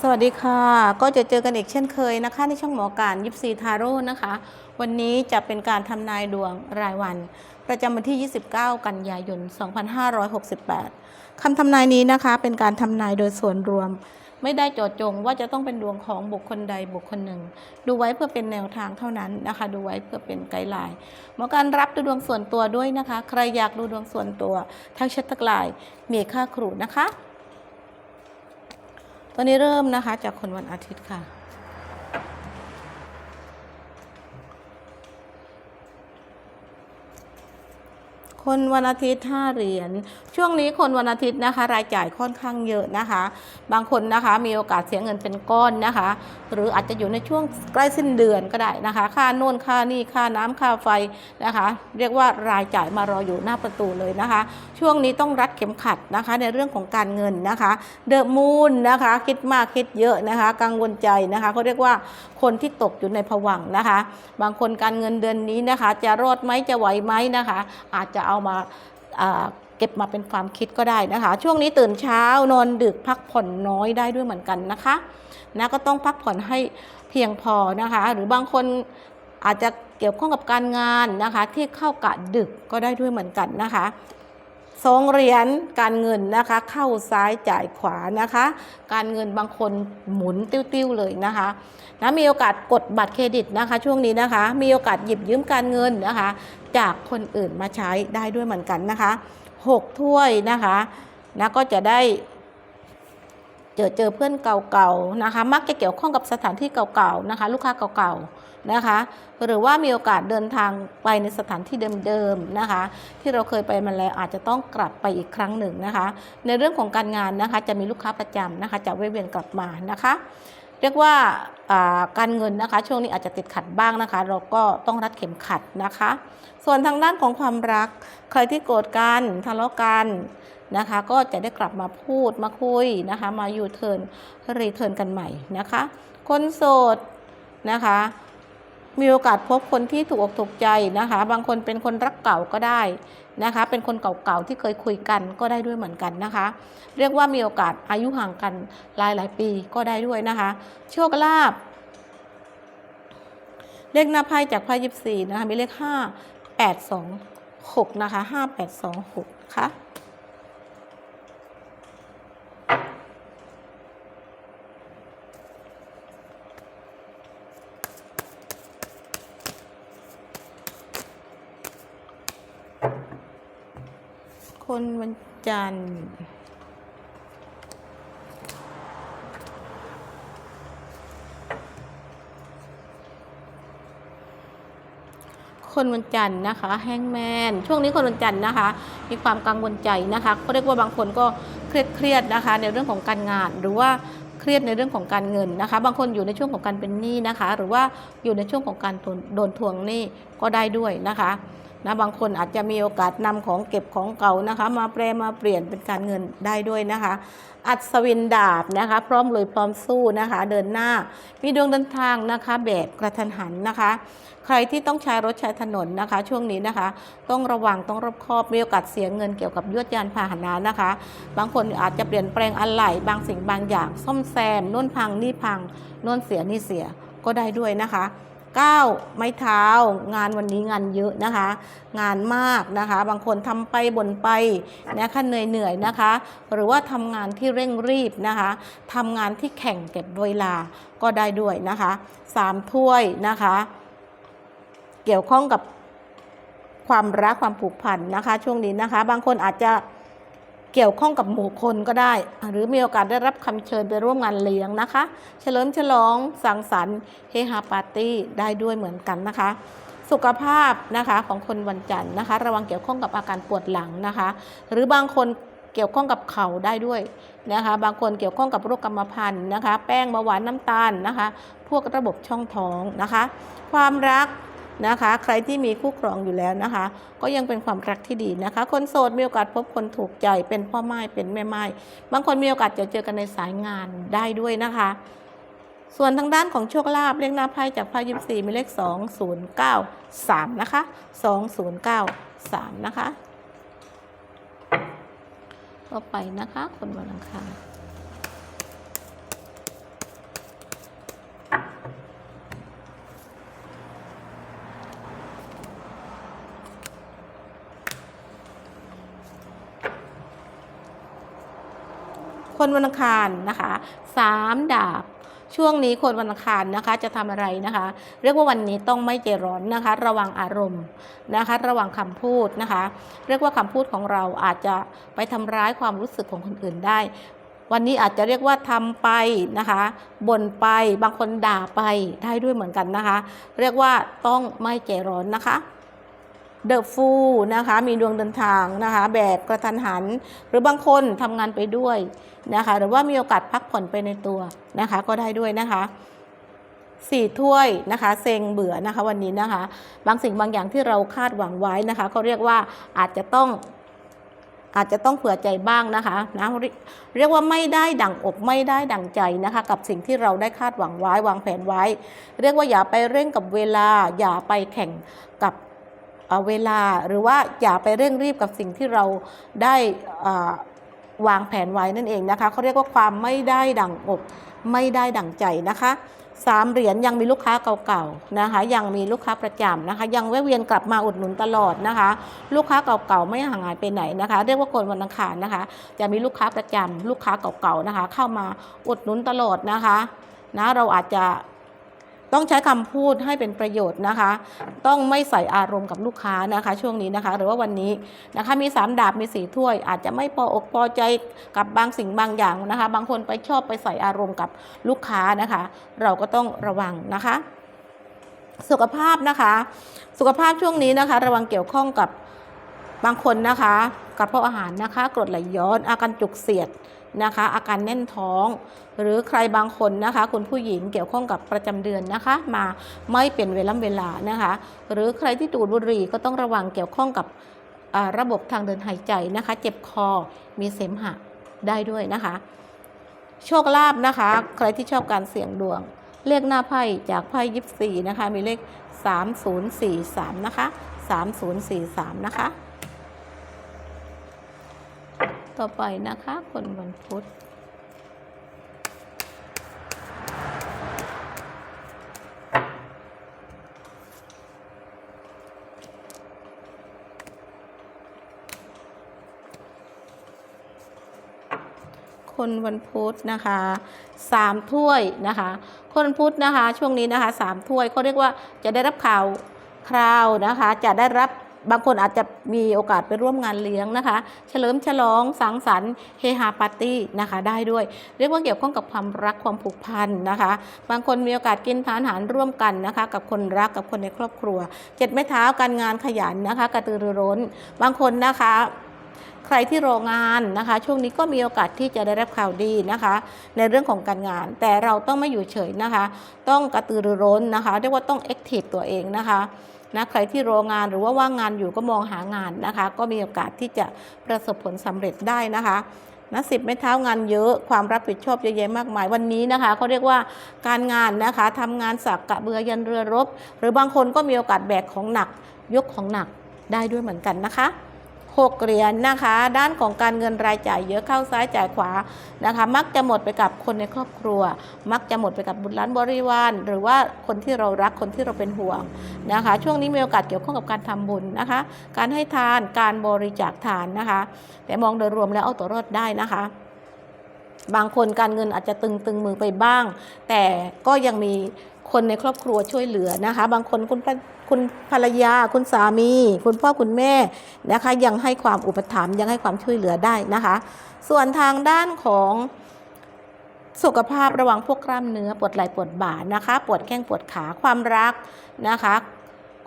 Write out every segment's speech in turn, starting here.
สวัสดีค่ะ ก็จะเจอกันอีกเช่นเคยนะคะ ในช่องหมอการยิปซีทาโร่นะคะ วันนี้จะเป็นการทำนายดวงรายวัน ประจำวันที่ 29 กันยายน 2568คำทำนายนี้นะคะ เป็นการทำนายโดยส่วนรวม ไม่ได้เจาะจงว่าจะต้องเป็นดวงของบุคคลใดบุคคลหนึ่ง ดูไว้เพื่อเป็นแนวทางเท่านั้นนะคะ ดูไว้เพื่อเป็นไกด์ไลน์หมอการรับดูดวงส่วนตัวด้วยนะคะ ใครอยากดูดวงส่วนตัวทั้งชัดทักลน์มีค่าครูนะคะ ตอนนี้เริ่มนะคะ จากคนวันอาทิตย์ค่ะ คนวันอาทิตย์ห้าเหรียญ ช่วงนี้คนวันอาทิตย์นะคะ รายจ่ายค่อนข้างเยอะนะคะ บางคนนะคะมีโอกาสเสียเงินเป็นก้อนนะคะ หรืออาจจะอยู่ในช่วงใกล้สิ้นเดือนก็ได้นะคะ ค่าโน่นค่านี่ค่าน้ำค่าไฟนะคะ เรียกว่ารายจ่ายมารออยู่หน้าประตูเลยนะคะ ช่วงนี้ต้องรัดเข็มขัดนะคะในเรื่องของการเงินนะคะ เดอะมูนนะคะ คิดมากคิดเยอะนะคะ กังวลใจนะคะเขาเรียกว่าคนที่ตกอยู่ในผวังนะคะ บางคนการเงินเดือนนี้นะคะ จะรอดไหมจะไหวไหมนะคะ อาจจะเอามาอ่าเก็บมาเป็นความคิดก็ได้นะคะ ช่วงนี้ตื่นเช้านอนดึกพักผ่อนน้อยได้ด้วยเหมือนกันนะคะนะก็ต้องพักผ่อนให้เพียงพอนะคะ หรือบางคนอาจจะเกี่ยวข้องกับการงานนะคะ ที่เข้ากะดึกก็ได้ด้วยเหมือนกันนะคะสองเหรียญการเงินนะคะ เข้าซ้ายจ่ายขวานะคะ การเงินบางคนหมุนติ้วๆเลยนะคะนะมีโอกาสกดบัตรเครดิตนะคะ ช่วงนี้นะคะ มีโอกาสหยิบยืมการเงินนะคะ จากคนอื่นมาใช้ได้ด้วยเหมือนกันนะคะหกถ้วยนะคะนะก็จะได้เจอเจอเพื่อนเก่าๆนะคะ มักจะเกี่ยวข้องกับสถานที่เก่าๆนะคะ ลูกค้าเก่าๆนะคะ หรือว่ามีโอกาสเดินทางไปในสถานที่เดิมๆนะคะ ที่เราเคยไปมาแล้วอาจจะต้องกลับไปอีกครั้งหนึ่งนะคะ ในเรื่องของการงานนะคะ จะมีลูกค้าประจำนะคะ จะแวะเวียนกลับมานะคะ เรียกว่า การเงินนะคะ ช่วงนี้อาจจะติดขัดบ้างนะคะ เราก็ต้องรัดเข็มขัดนะคะ ส่วนทางด้านของความรัก ใครที่โกรธกันทะเลาะกันนะคะ ก็จะได้กลับมาพูดมาคุยนะคะ มาอยู่เทิร์นรีเทิร์นกันใหม่นะคะ คนโสดนะคะ มีโอกาสพบคนที่ถูกอกถูกใจนะคะ บางคนเป็นคนรักเก่าก็ได้นะคะ เป็นคนเก่าๆที่เคยคุยกันก็ได้ด้วยเหมือนกันนะคะ เรียกว่ามีโอกาสอายุห่างกันหลายหลายๆปีก็ได้ด้วยนะคะ โชคลาภเลขหน้าไพ่จากไพ่ยิบสี่นะคะมีเลขห้าแปดสองหกนะคะห้าแปดสองหกนะคะ คนวันจันทร์คนวันจันทร์นะคะแห้งแมนช่วงนี้คนวันจันทร์นะคะ มีความกังวลใจนะคะก็เรียกว่าบางคนก็เครียดเครียดนะคะ ในเรื่องของการงานหรือว่าเครียดในเรื่องของการเงินนะคะ บางคนอยู่ในช่วงของการเป็นหนี้นะคะ หรือว่าอยู่ในช่วงของการโดนทวงหนี้ก็ได้ด้วยนะคะ นะบางคนอาจจะมีโอกาสนำของเก็บของเก่านะคะ มาแปลมาเปลี่ยนเป็นการเงินได้ด้วยนะคะ อัศวินดาบนะคะ พร้อมเลยพร้อมสู้นะคะ เดินหน้า มีดวงเดินทางนะคะ แบบกระทันหันนะคะ ใครที่ต้องใช้รถใช้ถนนนะคะ ช่วงนี้นะคะ ต้องระวังต้องรอบคอบมีโอกาสเสียเงินเกี่ยวกับยวดยานพาหนะนะคะ บางคนอาจจะเปลี่ยนแปลงอะไหล่บางสิ่งบางอย่าง ซ่อมแซมนู่นพังนี่พังนู่นเสียนี่เสียก็ได้ด้วยนะคะ 9 ไม้เท้า งานวันนี้งานเยอะนะคะ งานมากนะคะ บางคนทำไปบ่นไปนะคะเหนื่อยเหนื่อยนะคะ หรือว่าทำงานที่เร่งรีบนะคะทำงานที่แข่งเก็บเวลาก็ได้ด้วยนะคะสามถ้วยนะคะ เกี่ยวข้องกับความรักความผูกพันนะคะ ช่วงนี้นะคะ บางคนอาจจะ เกี่ยวข้องกับหมู่คนก็ได้ หรือมีโอกาสได้รับคำเชิญไปร่วมงานเลี้ยงนะคะ เฉลิมฉลองสังสรรค์เฮฮาปาร์ตี้ได้ด้วยเหมือนกันนะคะ สุขภาพนะคะของคนวันจันทร์นะคะ ระวังเกี่ยวข้องกับอาการปวดหลังนะคะ หรือบางคนเกี่ยวข้องกับเข่าได้ด้วยนะคะ บางคนเกี่ยวข้องกับโรคกรรมพันธุ์นะคะ แป้งเบาหวานน้ำตาลนะคะ พวกระบบช่องท้องนะคะ ความรัก นะคะ ใครที่มีคู่ครองอยู่แล้วนะคะ ก็ยังเป็นความรักที่ดีนะคะ คนโสดมีโอกาสพบคนถูกใจเป็นพ่อไม้เป็นแม่ไม้บางคนมีโอกาสจะเจอกันในสายงานได้ด้วยนะคะ ส่วนทางด้านของโชคลาภเลขหน้าไพ่จากไพ่ยิมซีมีเลข2093นะคะ2093นะคะ ต่อไปนะคะ คนวันอังคาร คนวันอังคารนะคะสามดาบช่วงนี้คนวันอังคารนะคะจะทำอะไรนะคะ เรียกว่าวันนี้ต้องไม่ใจร้อนนะคะ ระวังอารมณ์นะคะ ระวังคำพูดนะคะ เรียกว่าคำพูดของเราอาจจะไปทำร้ายความรู้สึกของคนอื่นได้ วันนี้อาจจะเรียกว่าทำไปนะคะบ่นไปบางคนด่าไปได้ด้วยเหมือนกันนะคะ เรียกว่าต้องไม่ใจร้อนนะคะ เดอะฟูนะคะมีดวงเดินทางนะคะแบบกระทันหัน หรือบางคนทำงานไปด้วยนะคะหรือว่ามีโอกาสพักผ่อนไปในตัวนะคะก็ได้ด้วยนะคะสี่ถ้วยนะคะเซ็งเบื่อนะคะวันนี้นะคะ บางสิ่งบางอย่างที่เราคาดหวังไว้นะคะก็เรียกว่าอาจจะต้องอาจจะต้องเผื่อใจบ้างนะคะนะเรียเรียกว่าไม่ได้ดั่งอกไม่ได้ดั่งใจนะคะ กับสิ่งที่เราได้คาดหวังไว้วางแผนไว้ เรียกว่าอย่าไปเร่งกับเวลาอย่าไปแข่งกับ เวลาหรือว่าอย่าไปเร่งรีบกับสิ่งที่เราได้วางแผนไว้นั่นเองนะคะเขาเรียกว่าความไม่ได้ดั่งอกไม่ได้ดั่งใจนะคะสามเหรียญยังมีลูกค้าเก่าๆนะคะ ยังมีลูกค้าประจำนะคะ ยังแวะเวียนกลับมาอุดหนุนตลอดนะคะ ลูกค้าเก่าๆไม่ห่างหายไปไหนนะคะ เรียกว่าคนวันอังคารนะคะ จะมีลูกค้าประจำลูกค้าเก่าๆนะคะ เข้ามาอุดหนุนตลอดนะคะนะเราอาจจะ ต้องใช้คำพูดให้เป็นประโยชน์นะคะ ต้องไม่ใส่อารมณ์กับลูกค้านะคะ ช่วงนี้นะคะ หรือว่าวันนี้นะคะมีสามดาบมีสี่ถ้วย อาจจะไม่พออกพอใจกับบางสิ่งบางอย่างนะคะ บางคนไปชอบไปใส่อารมณ์กับลูกค้านะคะ เราก็ต้องระวังนะคะ สุขภาพนะคะ สุขภาพช่วงนี้นะคะ ระวังเกี่ยวข้องกับบางคนนะคะกระเพาะอาหารนะคะกรดไหลย้อนอาการจุกเสียด นะคะ อาการแน่นท้อง หรือใครบางคนนะคะ คุณผู้หญิงเกี่ยวข้องกับประจำเดือนนะคะ มาไม่เป็นเวลาเวลานะคะ หรือใครที่ดูดบุหรี่ก็ต้องระวังเกี่ยวข้องกับระบบทางเดินหายใจนะคะ เจ็บคอมีเสมหะได้ด้วยนะคะ โชคลาภนะคะ ใครที่ชอบการเสี่ยงดวง เลขหน้าไพ่จากไพ่ยิปซีนะคะ มีเลข 3043 นะคะ 3043 นะคะ ต่อไปนะคะ คนวันพุธคนวันพุธนะคะสามถ้วยนะคะ คนวันพุธนะคะ ช่วงนี้นะคะสามถ้วยเขาเรียกว่าจะได้รับข่าวคราวนะคะ จะได้รับ บางคนอาจจะมีโอกาสไปร่วมงานเลี้ยงนะคะ เฉลิมฉลองสังสรรค์เฮฮาปาร์ตี้นะคะได้ด้วย เรียกว่าเกี่ยวข้องกับความรักความผูกพันนะคะ บางคนมีโอกาสกินทานอาหารร่วมกันนะคะ กับคนรักกับคนในครอบครัวเจ็ดไม้เท้าการงานขยันนะคะ กระตือรือร้น บางคนนะคะใครที่รองานนะคะ ช่วงนี้ก็มีโอกาสที่จะได้รับข่าวดีนะคะ ในเรื่องของการงาน แต่เราต้องไม่อยู่เฉยนะคะ ต้องกระตือรือร้นนะคะเรียกว่าต้องแอคทีฟตัวเองนะคะนะใครที่รองานหรือว่าว่างงานอยู่ก็มองหางานนะคะ ก็มีโอกาสที่จะประสบผลสำเร็จได้นะคะนะสิบไม่เท้างานเยอะความรับผิดชอบเยอะแยะมากมายวันนี้นะคะเขาเรียกว่าการงานนะคะทำงานสักกะเบือยันเรือรบ หรือบางคนก็มีโอกาสแบกของหนักยกของหนักได้ด้วยเหมือนกันนะคะ หกเหรียญนะคะ ด้านของการเงินรายจ่ายเยอะเข้าซ้ายจ่ายขวานะคะ มักจะหมดไปกับคนในครอบครัว มักจะหมดไปกับบุตรหลานบริวาร หรือว่าคนที่เรารักคนที่เราเป็นห่วงนะคะ ช่วงนี้มีโอกาสเกี่ยวข้องกับการทำบุญนะคะ การให้ทานการบริจาคทานนะคะ แต่มองโดยรวมแล้วเอาตัวรอดได้นะคะ บางคนการเงินอาจจะตึงตึงมือไปบ้าง แต่ก็ยังมีคนในครอบครัวช่วยเหลือนะคะ บางคนคุณคุณภรรยา คุณสามี คุณพ่อคุณแม่นะคะ ยังให้ความอุปถัมภ์ยังให้ความช่วยเหลือได้นะคะ ส่วนทางด้านของสุขภาพระวังพวกกล้ามเนื้อปวดไหล่ปวดบ่านะคะ ปวดแข้งปวดขาความรักนะคะ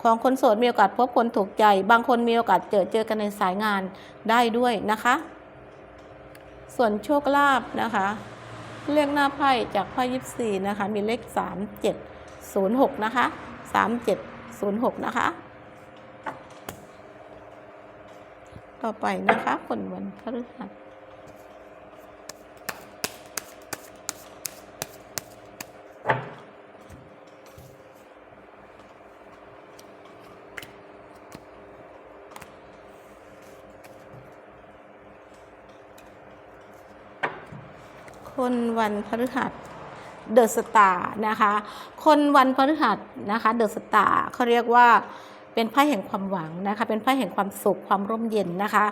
ของคนโสดมีโอกาสพบคนถูกใจ บางคนมีโอกาสเจอเจอกันในสายงานได้ด้วยนะคะ ส่วนโชคลาภนะคะ เลขหน้าไพ่จากไพ่ยิปซีนะคะ มีเลข 3706 นะคะ 3706 นะคะ ต่อไปนะคะ คนวันพฤหัส คนวันพฤหัสเดอะสตาร์นะคะ คนวันพฤหัสนะคะเดอะสตาร์เขาเรียกว่า เป็นไพ่แห่งความหวังนะคะ เป็นไพ่แห่งความสุขความร่มเย็นนะคะ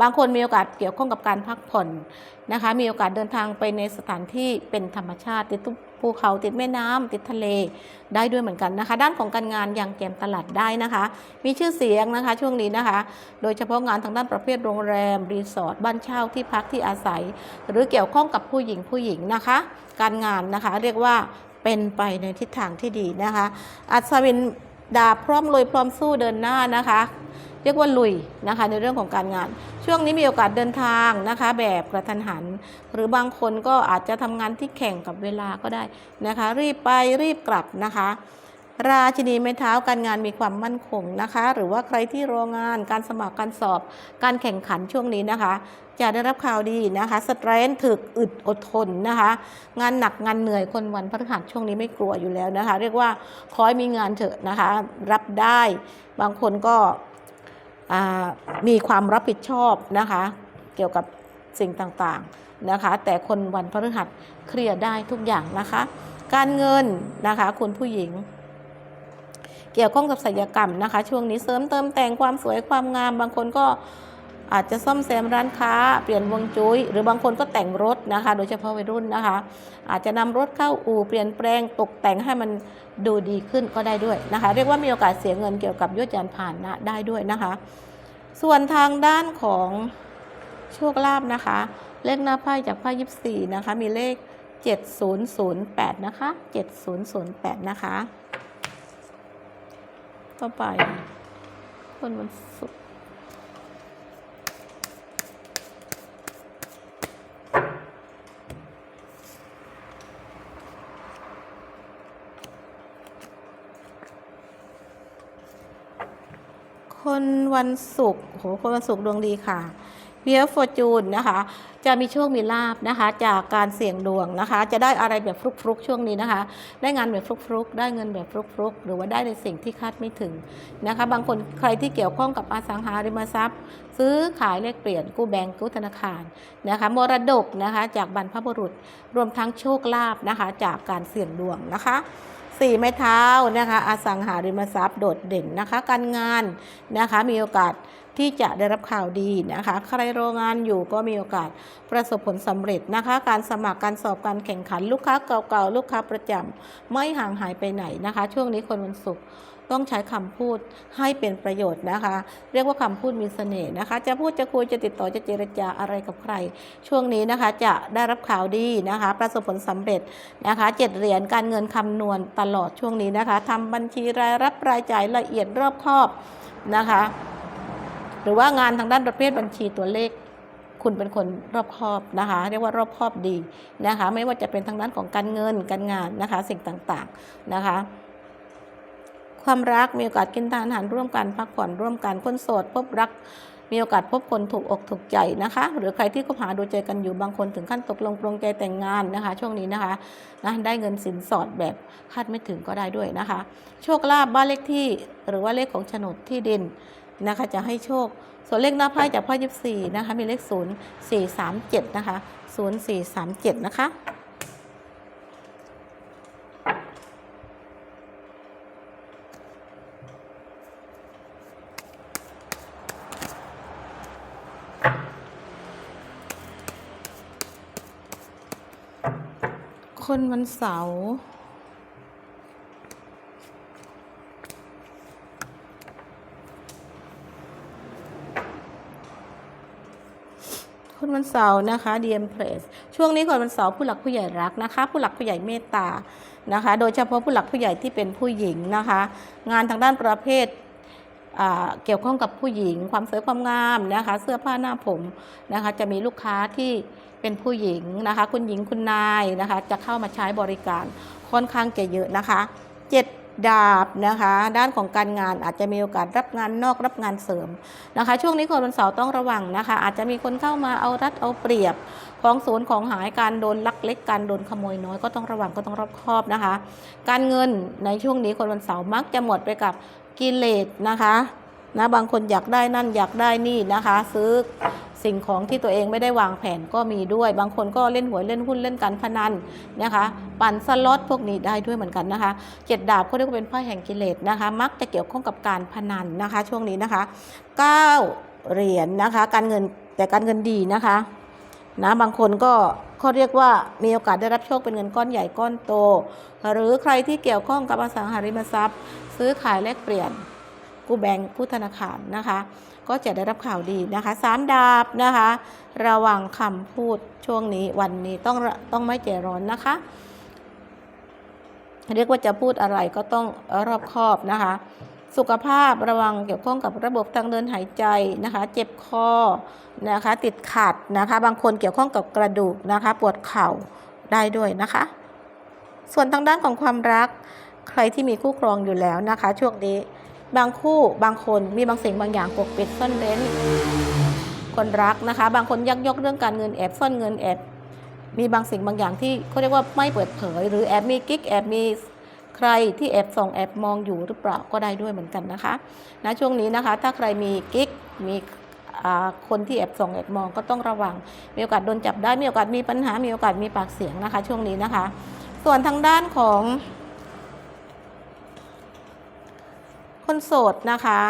บางคนมีโอกาสเกี่ยวข้องกับการพักผ่อนนะคะ มีโอกาสเดินทางไปในสถานที่เป็นธรรมชาติติดภูเขาติดแม่น้ำติดทะเลได้ด้วยเหมือนกันนะคะ ด้านของการงานยังแกมตลาดได้นะคะ มีชื่อเสียงนะคะช่วงนี้นะคะ โดยเฉพาะงานทางด้านประเภทโรงแรมรีสอร์ทบ้านเช่าที่พักที่อาศัย หรือเกี่ยวข้องกับผู้หญิงผู้หญิงนะคะ การงานนะคะเรียกว่าเป็นไปในทิศทางที่ดีนะคะ อัศวิน ดาบพร้อมลุยพร้อมสู้เดินหน้านะคะ เรียกว่าลุยนะคะในเรื่องของการงาน ช่วงนี้มีโอกาสเดินทางนะคะ แบบกระทันหัน หรือบางคนก็อาจจะทำงานที่แข่งกับเวลาก็ได้นะคะ รีบไปรีบกลับนะคะ ราชินีไม้เท้าการงานมีความมั่นคงนะคะ หรือว่าใครที่รองานการสมัครการสอบ การแข่งขันช่วงนี้นะคะ จะได้รับข่าวดีนะคะสเตรนถึกอึดอดทนนะคะ งานหนักงานเหนื่อยคนวันพฤหัสช่วงนี้ไม่กลัวอยู่แล้วนะคะ เรียกว่าขอให้มีงานเถอะนะคะ รับได้บางคนก็มีความรับผิดชอบนะคะ เกี่ยวกับสิ่งต่างๆนะคะ แต่คนวันพฤหัสเคลียร์ได้ทุกอย่างนะคะ การเงินนะคะคุณผู้หญิง เกี่ยวข้องกับศิลปกรรมนะคะ ช่วงนี้เสริมเติมแต่งความสวยความงาม บางคนก็อาจจะซ่อมแซมร้านค้า เปลี่ยนวงจุ้ยหรือบางคนก็แต่งรถนะคะ โดยเฉพาะวัยรุ่นนะคะ อาจจะนำรถเข้าอู่เปลี่ยนแปลงตกแต่งให้มันดูดีขึ้นก็ได้ด้วยนะคะ เรียกว่ามีโอกาสเสียเงินเกี่ยวกับยศยานผ่านนะได้ด้วยนะคะ ส่วนทางด้านของโชคลาภนะคะ เลขหน้าไพ่จากไพ่ยิบสี่นะคะ มีเลข 7008 นะคะ 7008 นะคะ ต่อไป คนวันศุกร์คนวันศุกร์โห คนวันศุกร์ดวงดีค่ะ เบียร์ฟอร์จูนนะคะ จะมีโชคมีลาบนะคะ จากการเสี่ยงดวงนะคะ จะได้อะไรแบบฟลุกๆช่วงนี้นะคะ ได้งานแบบฟลุกๆได้เงินแบบฟลุกๆหรือว่าได้ในสิ่งที่คาดไม่ถึงนะคะ บางคนใครที่เกี่ยวข้องกับอสังหาริมทรัพย์ ซื้อขายเลขเปลี่ยนกู้แบงก์กู้ธนาคารนะคะมรดกนะคะจากบรรพบุรุษรวมทั้งโชคลาภนะคะ จากการเสี่ยงดวงนะคะสี่ไม้เท้านะคะ อสังหาริมทรัพย์โดดเด่นนะคะ การงานนะคะ มีโอกาส ที่จะได้รับข่าวดีนะคะ ใครโรงงานอยู่ก็มีโอกาสประสบผลสำเร็จนะคะ การสมัครการสอบการแข่งขันลูกค้าเก่าๆ ลูกค้าประจำไม่ห่างหายไปไหนนะคะ ช่วงนี้คนวันศุกร์ต้องใช้คำพูดให้เป็นประโยชน์นะคะ เรียกว่าคำพูดมีเสน่ห์นะคะ จะพูดจะคุยจะติดต่อจะเจรจาอะไรกับใคร ช่วงนี้นะคะจะได้รับข่าวดีนะคะ ประสบผลสำเร็จนะคะเจ็ดเหรียญการเงินคำนวณตลอดช่วงนี้นะคะทำบัญชีรายรับรายจ่ายละเอียดรอบคอบนะคะ หรือว่างานทางด้านประเภทบัญชีตัวเลข คุณเป็นคนรอบคอบนะคะ เรียกว่ารอบคอบดีนะคะ ไม่ว่าจะเป็นทางด้านของการเงินการงานนะคะ สิ่งต่างๆนะคะความรักมีโอกาสกินทานอาหารร่วมกันพักผ่อนร่วมกันคนโสดพบรัก มีโอกาสพบคนถูกอกถูกใจนะคะ หรือใครที่คบหาดูใจกันอยู่บางคนถึงขั้นตกลงปรงใจแต่งงานนะคะ ช่วงนี้นะคะนะได้เงินสินสอดแบบคาดไม่ถึงก็ได้ด้วยนะคะ โชคลาภบ้านเลขที่หรือว่าเลขของโฉนดที่ดิน นะคะ จะให้โชค ส่วนเลขหน้าไพ่จากไพ่ยิบสี่นะคะ มีเลขศูนย์สี่สามเจ็ดนะคะศูนย์สี่สามเจ็ดนะคะคนวันเสาร์ วันเสาร์นะคะ DM Press ช่วงนี้คนวันเสาร์ผู้หลักผู้ใหญ่รักนะคะ ผู้หลักผู้ใหญ่เมตตานะคะ โดยเฉพาะผู้หลักผู้ใหญ่ที่เป็นผู้หญิงนะคะ งานทางด้านประเภทเกี่ยวข้องกับผู้หญิง ความสวยความงามนะคะ เสื้อผ้าหน้าผมนะคะ จะมีลูกค้าที่เป็นผู้หญิงนะคะ คุณหญิงคุณนายนะคะ จะเข้ามาใช้บริการค่อนข้างจะเยอะนะคะ ดาบนะคะ ด้านของการงานอาจจะมีโอกาสรับงานนอกรับงานเสริมนะคะ ช่วงนี้คนวันเสาร์ต้องระวังนะคะ อาจจะมีคนเข้ามาเอารัดเอาเปรียบของศูนย์ของหายการโดนลักเล็กการโดนขโมยน้อยก็ต้องระวังก็ต้องรอบคอบนะคะ การเงินในช่วงนี้คนวันเสาร์มักจะหมดไปกับกิเลสนะคะนะบางคนอยากได้นั่นอยากได้นี่นะคะ ซื้อ สิ่งของที่ตัวเองไม่ได้วางแผนก็มีด้วย บางคนก็เล่นหวยเล่นหุ้นเล่นการพนันนะคะ ปั่นสล็อตพวกนี้ได้ด้วยเหมือนกันนะคะเจ็ดดาบเขาเรียกว่าเป็นไพ่แห่งกิเลสนะคะ มักจะเกี่ยวข้องกับการพนันนะคะ ช่วงนี้นะคะเก้าเหรียญนะคะ การเงินแต่การเงินดีนะคะนะบางคนก็เขาเรียกว่ามีโอกาสได้รับโชคเป็นเงินก้อนใหญ่ก้อนโต หรือใครที่เกี่ยวข้องกับอสังหาริมทรัพย์ ซื้อขายแลกเปลี่ยนกู้แบงก์กู้ธนาคารนะคะ ก็จะได้รับข่าวดีนะคะสามดาบนะคะ ระวังคำพูดช่วงนี้วันนี้ต้องต้องไม่ใจร้อนนะคะ เรียกว่าจะพูดอะไรก็ต้องรอบคอบนะคะ สุขภาพระวังเกี่ยวข้องกับระบบทางเดินหายใจนะคะ เจ็บคอนะคะ ติดขัดนะคะ บางคนเกี่ยวข้องกับกระดูกนะคะ ปวดเข่าได้ด้วยนะคะ ส่วนทางด้านของความรักใครที่มีคู่ครองอยู่แล้วนะคะ ช่วงนี้ บางคู่บางคนมีบางสิ่งบางอย่างปกปิดซ่อนเร้น คนรักนะคะ บางคนยักยอกเรื่องการเงินแอบซ่อนเงินแอบมีบางสิ่งบางอย่างที่เขาเรียกว่าไม่เปิดเผย หรือแอบมีกิ๊กแอบมีใครที่แอบส่องแอบมองอยู่หรือเปล่าก็ได้ด้วยเหมือนกันนะคะนะช่วงนี้นะคะ ถ้าใครมีกิ๊กมีคนที่แอบส่องแอบมองก็ต้องระวัง มีโอกาสโดนจับได้มีโอกาสมีปัญหามีโอกาสมีปากเสียงนะคะ ช่วงนี้นะคะ ส่วนทางด้านของ คนโสดนะคะ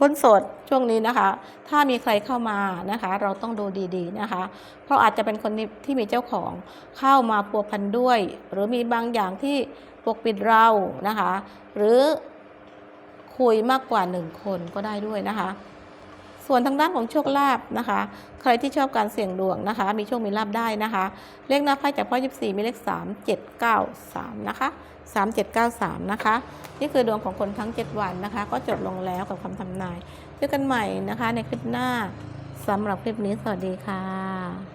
คนโสดช่วงนี้นะคะ ถ้ามีใครเข้ามานะคะ เราต้องดูดีๆนะคะ เพราะอาจจะเป็นคนที่มีเจ้าของเข้ามาพัวพันด้วย หรือมีบางอย่างที่ปกปิดเรานะคะ หรือคุยมากกว่าหนึ่งคนก็ได้ด้วยนะคะ ส่วนทางด้านของโชคลาภนะคะ ใครที่ชอบการเสี่ยงดวงนะคะ มีโชคมีลาภได้นะคะ เลขหน้าไพ่จากพ่อ 24 มีเลข 3 7 9 3 นะคะ 3793 นะคะ นี่คือดวงของคนทั้ง 7 วันนะคะ ก็จบลงแล้วกับคำทำนาย เจอกันใหม่นะคะในคลิปหน้าสำหรับคลิปนี้สวัสดีค่ะ